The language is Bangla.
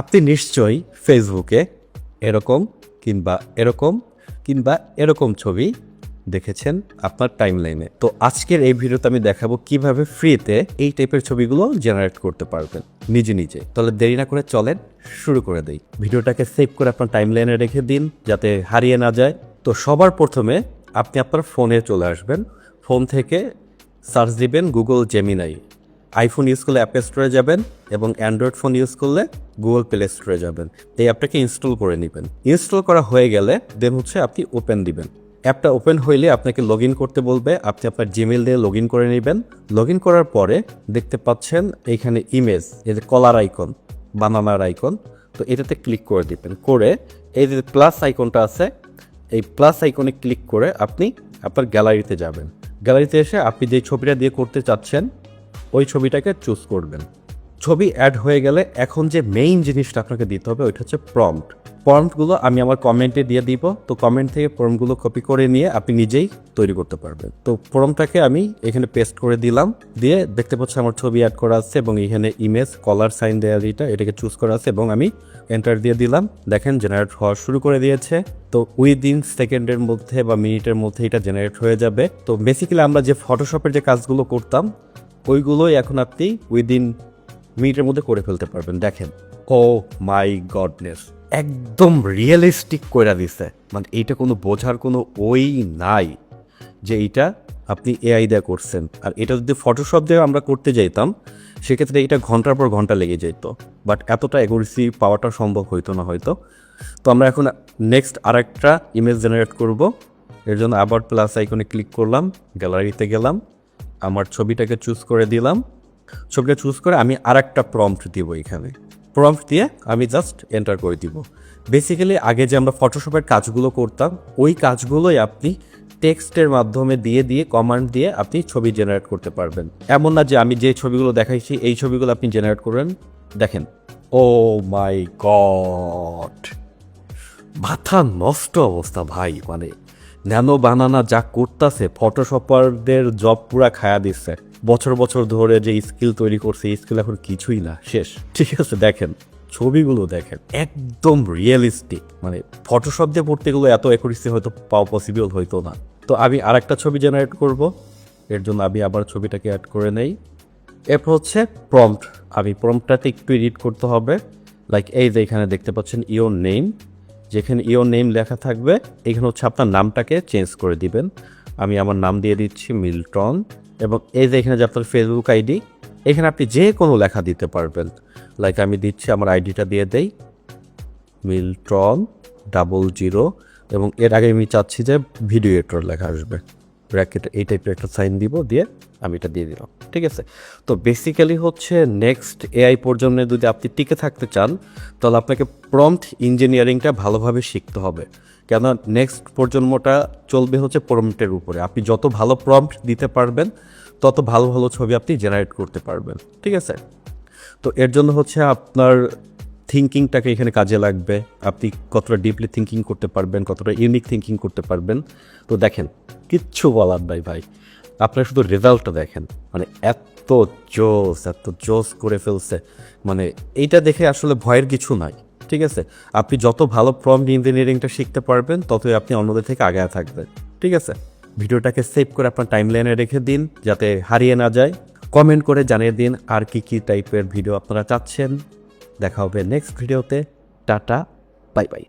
আপনি নিশ্চয়ই ফেসবুকে এরকম কিংবা এরকম কিংবা এরকম ছবি দেখেছেন আপনার টাইমলাইনে তো আজকের এই ভিডিওতে আমি দেখাবো কীভাবে ফ্রিতে এই টাইপের ছবিগুলো জেনারেট করতে পারবেন নিজে নিজে। তাহলে দেরি না করে চলেন শুরু করে দেই। ভিডিওটাকে সেভ করে আপনার টাইমলাইনে রেখে দিন যাতে হারিয়ে না যায়। তো সবার প্রথমে আপনি আপনার ফোনে চলে আসবেন। ফোন থেকে সার্চ দিবেন গুগল জেমিনাই আইফোন ইউজ করলে অ্যাপ স্টোরে যাবেন এবং অ্যান্ড্রয়েড ফোন ইউজ করলে গুগল প্লে স্টোরে যাবেন। এই অ্যাপটাকে ইনস্টল করে নেবেন। ইনস্টল করা হয়ে গেলে দেন হচ্ছে আপনি ওপেন দিবেন। অ্যাপটা ওপেন হইলে আপনাকে লগ করতে বলবে, আপনি আপনার জিমেল দিয়ে লগ করে নেবেন। লগ করার পরে দেখতে পাচ্ছেন এইখানে ইমেজ এই যে কলার আইকন বানানার আইকন তো এটাতে ক্লিক করে দিবেন। করে এই যে প্লাস আইকনটা আছে, এই প্লাস আইকনে ক্লিক করে আপনি আপনার গ্যালারিতে যাবেন। গ্যালারিতে এসে আপনি যে ছবিটা দিয়ে করতে চাচ্ছেন ওই ছবিটাকে চুজ করবেন। ছবি অ্যাড হয়ে গেলে এখন যে মেইন জিনিসটা আপনাকে দিতে হবে, ওইটা হচ্ছে প্রম্পট প্রম্পটগুলো আমি আমার কমেন্টে দিয়ে দিব। তো কমেন্ট থেকে প্রম্পটগুলো কপি করে নিয়ে আপনি নিজেই তৈরি করতে পারবেন। তো প্রম্পটটাকে আমি এখানে পেস্ট করে দিলাম। দিয়ে দেখতে পাচ্ছি আমার ছবি অ্যাড করা আছে এবং এখানে ইমেজ কলার সাইন দেওয়া যেটা এটাকে চুজ করা আছে এবং আমি এন্টার দিয়ে দিলাম। দেখেন জেনারেট হওয়া শুরু করে দিয়েছে। তো উইদিন সেকেন্ডের মধ্যে বা মিনিটের মধ্যে এটা জেনারেট হয়ে যাবে। তো বেসিক্যালি আমরা যে ফটোশপের যে কাজগুলো করতাম ওইগুলোই এখন আপনি উইদিন মিনিটের মধ্যে করে ফেলতে পারবেন। দেখেন ও মাই গডনেস একদম রিয়েলিস্টিক কইরা দিছে। মানে এইটা কোনো বোঝার কোনো ওই নাই যে এইটা আপনি এআই দেয়া করছেন। আর এটা যদি ফটোশপ দিয়ে আমরা করতে যাইতাম, সেক্ষেত্রে এটা ঘণ্টার পর ঘণ্টা লেগে যেত বাট এতটা একুরেসি পাওয়াটা সম্ভব হইতো না হয়তো। তো আমরা এখন নেক্সট আরেকটা ইমেজ জেনারেট করব। এর জন্য আবার প্লাস আইকনে ক্লিক করলাম গ্যালারিতে গেলাম। আমার ছবিটাকে চুজ করে দিলাম। ছবিটা চুজ করে আমি আর একটা প্রম্পট দিব এখানে। প্রম্পট দিয়ে আমি জাস্ট এন্টার করে দিব। বেসিক্যালি আগে যে আমরা ফটোশপের কাজগুলো করতাম, ওই কাজগুলোই আপনি টেক্সটের মাধ্যমে দিয়ে দিয়ে কমান্ড দিয়ে আপনি ছবি জেনারেট করতে পারবেন। এমন না যে আমি যে ছবিগুলো দেখাইছি, এই ছবিগুলো আপনি জেনারেট করবেন দেখেন ও মাই গড মাথা নষ্ট অবস্থা ভাই মানে ন্যানো বানানা যা করতেছে ফটোশপারদের জব পুরা খায়া দিচ্ছে। বছর বছর ধরে যে স্কিল তৈরি করছে স্কিল এখন কিছুই না, শেষ। ঠিক আছে, দেখেন, ছবিগুলো দেখেন, একদম রিয়েলিস্টিক মানে ফটোশপ দিয়ে পড়তে গেলে এত অ্যাকুরেসি হয়তো পাওয়া পসিবল হইতো না। তো আমি আরেকটা ছবি জেনারেট করব। এর জন্য আমি আবার ছবিটাকে অ্যাড করে নেই। এরপর হচ্ছে প্রম্পট আমি প্রম্পটাতে একটু এডিট করতে হবে। লাইক এই যে এখানে দেখতে পাচ্ছেন ইওর নেম যেখানে ইওর নেম লেখা থাকবে, এখানে হচ্ছে আপনার নামটাকে চেঞ্জ করে দিবেন। আমি আমার নাম দিয়ে দিচ্ছি মিল্টন এবং এই যে এখানে যে আপনার ফেসবুক আইডি এখানে আপনি যে কোনো লেখা দিতে পারবেন। লাইক আমি দিচ্ছি, আমার আইডিটা দিয়ে দেই। মিল্টন ডাবল জিরো এবং এর আগে আমি চাচ্ছি যে ভিডিও এডিটর লেখা আসবে। ব্র্যাকেট এই টাইপের একটা সাইন দিব, দিয়ে আমি এটা দিয়ে দিলাম, ঠিক আছে? তো বেসিক্যালি হচ্ছে নেক্সট এআই পর্যন্ত যদি আপনি টিকে থাকতে চান, তাহলে আপনাকে প্রম্পট ইঞ্জিনিয়ারিংটা ভালোভাবে শিখতে হবে। কেন নেক্সট প্রজন্মটা চলবে হচ্ছে প্রম্পটের উপরে। আপনি যত ভালো প্রম্পট দিতে পারবেন, তত ভালো ভালো ছবি আপনি জেনারেট করতে পারবেন, ঠিক আছে? তো এর জন্য হচ্ছে আপনার থিঙ্কিংটাকে এখানে কাজে লাগবে। আপনি কতটা ডিপলি থিঙ্কিং করতে পারবেন, কতটা ইউনিক থিঙ্কিং করতে পারবেন। তো দেখেন কিচ্ছু বলার নাই ভাই। আপনারা শুধু রেজাল্টটা দেখেন। মানে এত জোস এত জোস করে ফেলছে। মানে এইটা দেখে আসলে ভয়ের কিছু নাই, ঠিক আছে? আপনি যত ভালো প্রম্পট ইঞ্জিনিয়ারিংটা শিখতে পারবেন, ততই আপনি অন্যদের থেকে আগে থাকবেন, ঠিক আছে? ভিডিওটাকে সেভ করে আপনার টাইম লাইনে রেখে দিন, যাতে হারিয়ে না যায়। কমেন্ট করে জানিয়ে দিন আর কি কি টাইপের ভিডিও আপনারা চাচ্ছেন। দেখা হবে নেক্সট ভিডিওতে টাটা বাই বাই